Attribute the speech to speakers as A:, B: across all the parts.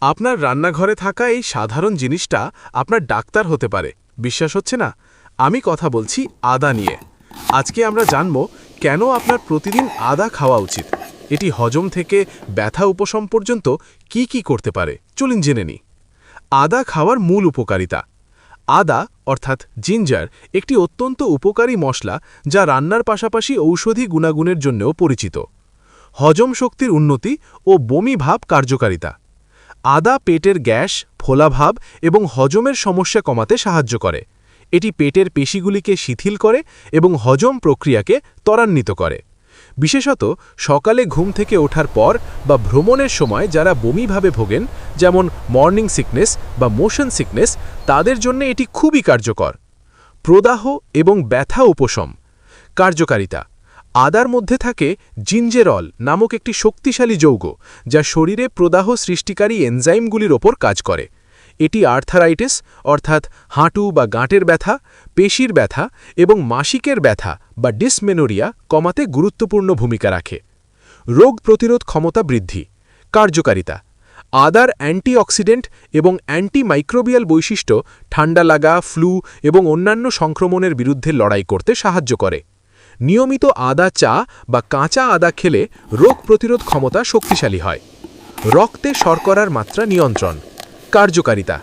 A: আপনার রান্নাঘরে থাকা এই সাধারণ জিনিসটা আপনার ডাক্তার হতে পারে। বিশ্বাস হচ্ছে না? আমি কথা বলছি আদা নিয়ে। আজকে আমরা জানব কেন আপনার প্রতিদিন আদা খাওয়া উচিত? এটি হজম থেকে ব্যথা উপশম পর্যন্ত কি কি করতে পারে? চলুন জেনে নিই। আদা খাওয়ার মূল উপকারিতা। আদা, অর্থাৎ জিঞ্জার, একটি অত্যন্ত উপকারী মশলা যা রান্নার পাশাপাশি ঔষধি গুণাগুণের জন্যও পরিচিত। হজম শক্তির উন্নতি ও বমি ভাব কার্যকারিতা। আদা পেটের গ্যাস ফোলাভাব এবং হজমের সমস্যা কমাতে সাহায্য করে। এটি পেটের পেশিগুলিকে শিথিল করে এবং হজম প্রক্রিয়াকে ত্বরান্বিত করে। বিশেষত, সকালে ঘুম থেকে ওঠার পর বা ভ্রমণের সময় যারা বমিভাবে ভোগেন, যেমন মর্নিং সিকনেস বা মোশন সিকনেস, তাদের জন্য এটি খুবই কার্যকর। প্রদাহ এবং ব্যথা উপশম। কার্যকারিতা। আদার মধ্যে থাকে জিঞ্জেরল নামক একটি শক্তিশালী যৌগ, যা শরীরে প্রদাহ সৃষ্টিকারী এনজাইমগুলির ওপর কাজ করে। এটি আর্থারাইটিস, অর্থাৎ হাঁটু বা গাঁটের ব্যথা, পেশির ব্যথা এবং মাসিকের ব্যথা বা ডিসমেনোরিয়া কমাতে গুরুত্বপূর্ণ ভূমিকা রাখে। রোগ প্রতিরোধ ক্ষমতা বৃদ্ধি, কার্যকারিতা, আদার অ্যান্টিঅক্সিডেন্ট এবং অ্যান্টিমাইক্রোবিয়াল বৈশিষ্ট্য ঠান্ডা লাগা, ফ্লু এবং অন্যান্য সংক্রমণের বিরুদ্ধে লড়াই করতে সাহায্য করে। নিয়মিত আদা চা বা কাঁচা আদা খেলে রোগ প্রতিরোধ ক্ষমতা শক্তিশালী হয়। রক্তে শর্করার মাত্রা নিয়ন্ত্রণ। কার্যকারিতা।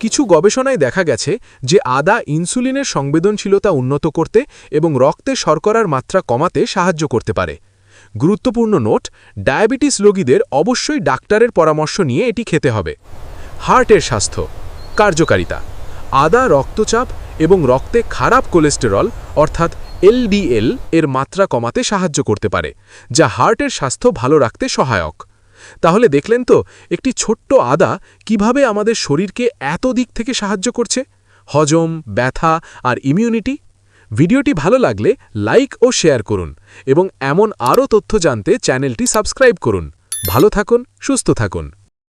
A: কিছু গবেষণায় দেখা গেছে যে আদা ইনসুলিনের সংবেদনশীলতা উন্নত করতে এবং রক্তে শর্করার মাত্রা কমাতে সাহায্য করতে পারে। গুরুত্বপূর্ণ নোট, ডায়াবেটিস রোগীদের অবশ্যই ডাক্তারের পরামর্শ নিয়ে এটি খেতে হবে। হার্টের স্বাস্থ্য। কার্যকারিতা। আদা রক্তচাপ এবং রক্তে খারাপ কোলেস্টেরল, অর্থাৎ এলডিএল এর মাত্রা কমাতে সাহায্য করতে পারে, যা হার্টের স্বাস্থ্য ভালো রাখতে সহায়ক। তাহলে দেখলেন তো, একটি ছোট্ট আদা কীভাবে আমাদের শরীরকে এত দিক থেকে সাহায্য করছে? হজম, ব্যথা আর ইমিউনিটি ভিডিওটি ভালো লাগলে লাইক ও শেয়ার করুন এবং এমন আরও তথ্য জানতে চ্যানেলটি সাবস্ক্রাইব করুন। ভালো থাকুন, সুস্থ থাকুন।